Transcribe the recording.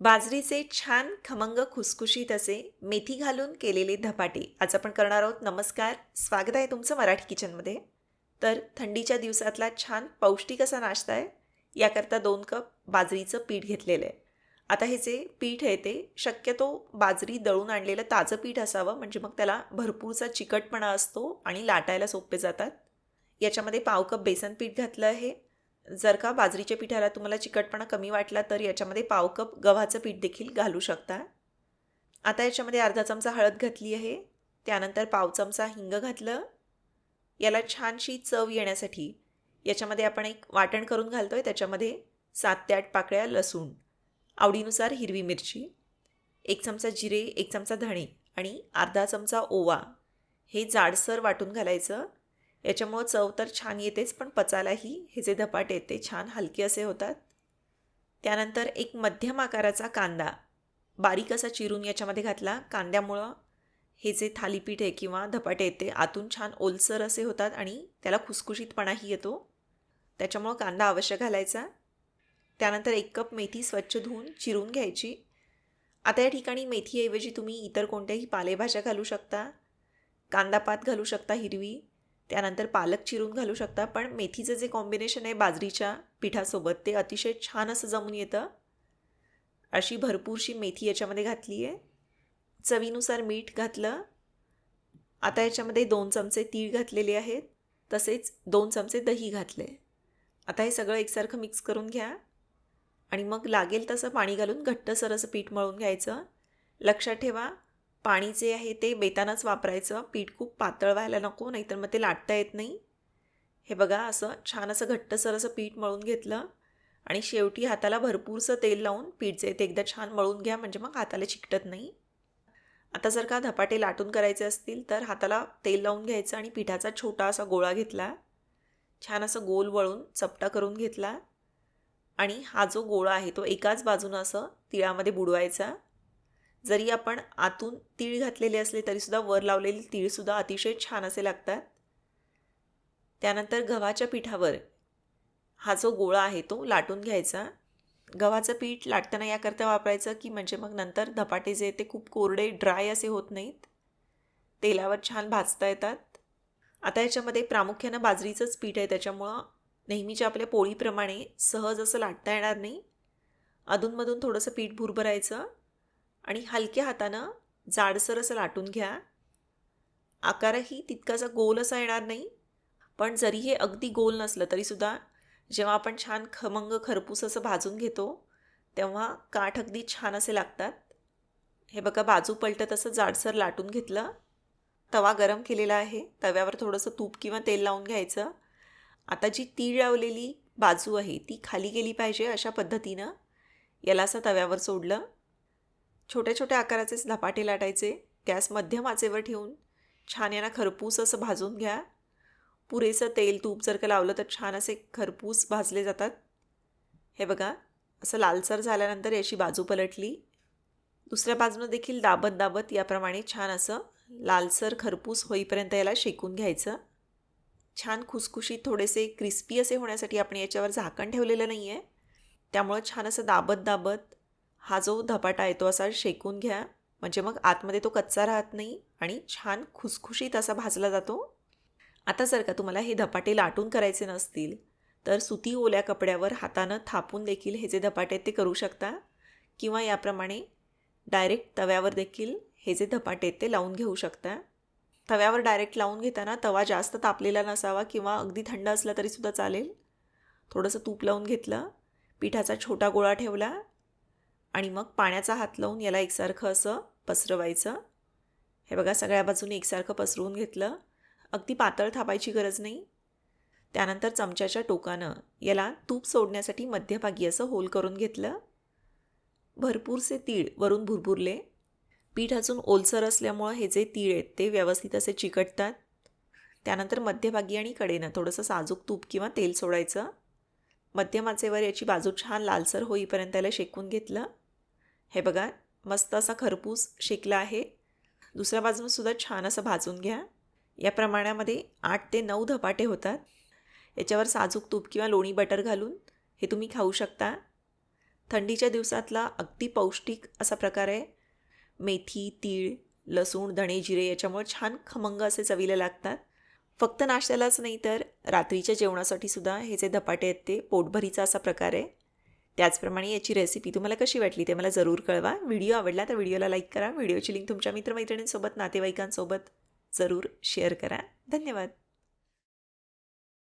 बाजरीचे छान खमंग खुसखुशीत असे मेथी घालून केलेले धपाटे. आज आपण करणार आहोत नमस्कार. स्वागत आहे तुमचं मराठी किचनमध्ये. तर थंडीच्या दिवसातला छान पौष्टिक असा नाश्ता आहे. याकरता दोन कप बाजरीचं पीठ घेतलेलं आहे. आता हे जे पीठ आहे ते शक्यतो बाजरी दळून आणलेलं ताजं पीठ असावं. म्हणजे मग त्याला भरपूरचा चिकटपणा असतो आणि लाटायला सोपे जातात. याच्यामध्ये पाव कप बेसन पीठ घातलं आहे. जर का बाजरीच्या पिठाला तुम्हाला चिकटपणा कमी वाटला तर याच्यामध्ये पाव कप गव्हाचं पीठ देखील घालू शकता. आता याच्यामध्ये अर्धा चमचा हळद घातली आहे. त्यानंतर पाव चमचा हिंग घातलं. याला छानशी चव येण्यासाठी याच्यामध्ये आपण एक वाटण करून घालतो आहे त्याच्यामध्ये सात ते आठ पाकळ्या लसूण आवडीनुसार हिरवी मिरची एक चमचा जिरे एक चमचा धणे आणि अर्धा चमचा ओवा हे जाडसर वाटून घालायचं. याच्यामुळं चव तर छान येतेच पण पचायलाही हे जे धपाटे आहेत ते छान हलके असे होतात. त्यानंतर एक मध्यम आकाराचा कांदा. बारीक असा चिरून याच्यामध्ये घातला. कांद्यामुळं हे जे थालीपीठ आहे किंवा धपाटे आहेत ते आतून छान ओलसर असे होतात आणि त्याला खुसखुशीतपणाही येतो. त्याच्यामुळं कांदा अवश्य घालायचा. त्यानंतर एक कप मेथी स्वच्छ धुवून चिरून घ्यायची. आता या ठिकाणी मेथीऐवजी तुम्ही इतर कोणत्याही पालेभाज्या घालू शकता. कांदापात घालू शकता हिरवी. त्यानंतर पालक चिरून घालू शकता पण मेथीचं जे कॉम्बिनेशन आहे बाजरीच्या पिठासोबत ते अतिशय छान असं जमून येतं. अशी भरपूरशी मेथी याच्यामध्ये घातली आहे चवीनुसार मीठ घातलं. आता याच्यामध्ये दोन चमचे तीळ घातलेले आहेत. तसेच दोन चमचे दही घातले. आता हे सगळं एकसारखं मिक्स करून घ्या. आणि मग लागेल तसं पाणी घालून घट्टसर असं पीठ मळून घ्यायचं. लक्षात ठेवा पाणी जे आहे ते बेतानच वापरायचं. पीठ खूप पातळ व्हायला नको नाहीतर मग ते लाटता येत नाही. हे बघा असं छान असं घट्टसर असं पीठ मळून घेतलं आणि शेवटी हाताला भरपूरसं तेल लावून पीठ जे ते एकदा छान मळून घ्या म्हणजे मग हाताला चिकटत नाही. आता जर का धपाटे लाटून करायचे असतील तर हाताला तेल लावून घ्यायचं आणि पिठाचा छोटा असा गोळा घेतला. छान असं गोल वळून चपटा करून घेतला. आणि हा जो गोळा आहे तो एकाच बाजूनं असं तिळामध्ये बुडवायचा. जरी आपण आतून तीळ घातलेले असले तरीसुद्धा वर लावलेले तीळसुद्धा अतिशय छान असे लागतात. त्यानंतर गव्हाच्या पिठावर हा जो गोळा आहे तो लाटून घ्यायचा. गव्हाचं पीठ लाटताना याकरता वापरायचं की म्हणजे मग नंतर धपाटे जे ते खूप कोरडे ड्राय असे होत नाहीत. तेलावर छान भाजता येतात. आता याच्यामध्ये प्रामुख्यानं बाजरीचंच पीठ आहे त्याच्यामुळं नेहमीच्या आपल्या पोळीप्रमाणे सहज असं लाटता येणार नाही. अधूनमधून थोडंसं पीठ भुरभरायचं. आणि हलक्या हातानं जाडसर असं लाटून घ्या. आकारही तितकासा गोल असा येणार नाही पण जरी हे अगदी गोल नसलं तरीसुद्धा जेव्हा आपण छान खमंग खरपूस असं भाजून घेतो तेव्हा काठ अगदी छान असे लागतात. हे बघा बाजू पलटत असं जाडसर लाटून घेतलं. तवा गरम केलेला आहे. तव्यावर थोडंसं तूप किंवा तेल लावून घ्यायचं. आता जी तीळ लावलेली बाजू आहे ती खाली गेली पाहिजे अशा पद्धतीनं. याला असं तव्यावर सोडलं. छोट्या छोट्या आकाराचेच धपाटे लाटायचे गॅस मध्यम आचेवर ठेवून छान यांना खरपूस असं भाजून घ्या. पुरेसं तेल तूप जर का लावलं तर छान असे खरपूस भाजले जातात. हे बघा असं लालसर झाल्यानंतर याची बाजू पलटली. दुसऱ्या बाजूनं देखील दाबत दाबत याप्रमाणे छान असं लालसर खरपूस होईपर्यंत याला शेकून घ्यायचं. छान खुसखुशीत थोडेसे क्रिस्पी असे होण्यासाठी आपण याच्यावर झाकण ठेवलेलं नाही आहे त्यामुळं छान असं दाबत दाबत हा जो धपाटा आहे तो असा शेकून घ्या. म्हणजे मग आतमध्ये तो कच्चा राहत नाही आणि छान खुसखुशीत असा भाजला जातो. आता जर का तुम्हाला हे धपाटे लाटून करायचे नसतील तर सुती ओल्या कपड्यावर हातानं थापून देखील हे जे धपाटे आहेत ते करू शकता. किंवा याप्रमाणे डायरेक्ट तव्यावर देखील हे जे धपाटे आहेत ते लावून घेऊ शकता. तव्यावर डायरेक्ट लावून घेताना तवा जास्त तापलेला नसावा किंवा अगदी थंड असला तरीसुद्धा चालेल. थोडंसं तूप लावून घेतलं. पिठाचा छोटा गोळा ठेवला. आणि मग पाण्याचा हात लावून याला एकसारखं असं पसरवायचं. हे बघा सगळ्या बाजूने एकसारखं पसरवून घेतलं. अगदी पातळ थापायची गरज नाही. त्यानंतर चमच्याच्या टोकानं याला तूप सोडण्यासाठी मध्यभागी असं होल करून घेतलं. भरपूरसे तीळ वरून भुरभुरले. पीठ अजून ओलसर असल्यामुळं हे जे तीळ आहेत ते व्यवस्थित असे चिकटतात. त्यानंतर मध्यभागी आणि कडेनं थोडंसं साजूक तूप किंवा तेल सोडायचं. मध्यम आचेवर याची बाजू छान लालसर होईपर्यंत याला शेकून घेतलं. हे बघा मस्त असा खरपूस शेकला आहे. दुसऱ्या बाजूनसुद्धा छान असं भाजून घ्या. या प्रमाणामध्ये आठ ते नऊ धपाटे होतात. याच्यावर साजूक तूप किंवा लोणी बटर घालून हे तुम्ही खाऊ शकता. थंडीच्या दिवसातला अगदी पौष्टिक असा प्रकार आहे. मेथी तीळ लसूण धणे जिरे याच्यामुळे छान खमंग असे चवीला लागतात. फक्त नाश्त्यालाच नाही तर रात्रीच्या जेवणासाठी सुद्धा हे जे धपाटे आहेत ते पोटभरीचा असा प्रकार आहे. त्याचप्रमाणे याची रेसिपी तुम्हाला कशी वाटली ते मला जरूर कळवा. व्हिडिओ आवडला तर व्हिडिओला लाईक करा. व्हिडिओची लिंक तुमच्या मित्रमैत्रिणींसोबत नातेवाईकांसोबत जरूर शेअर करा. धन्यवाद.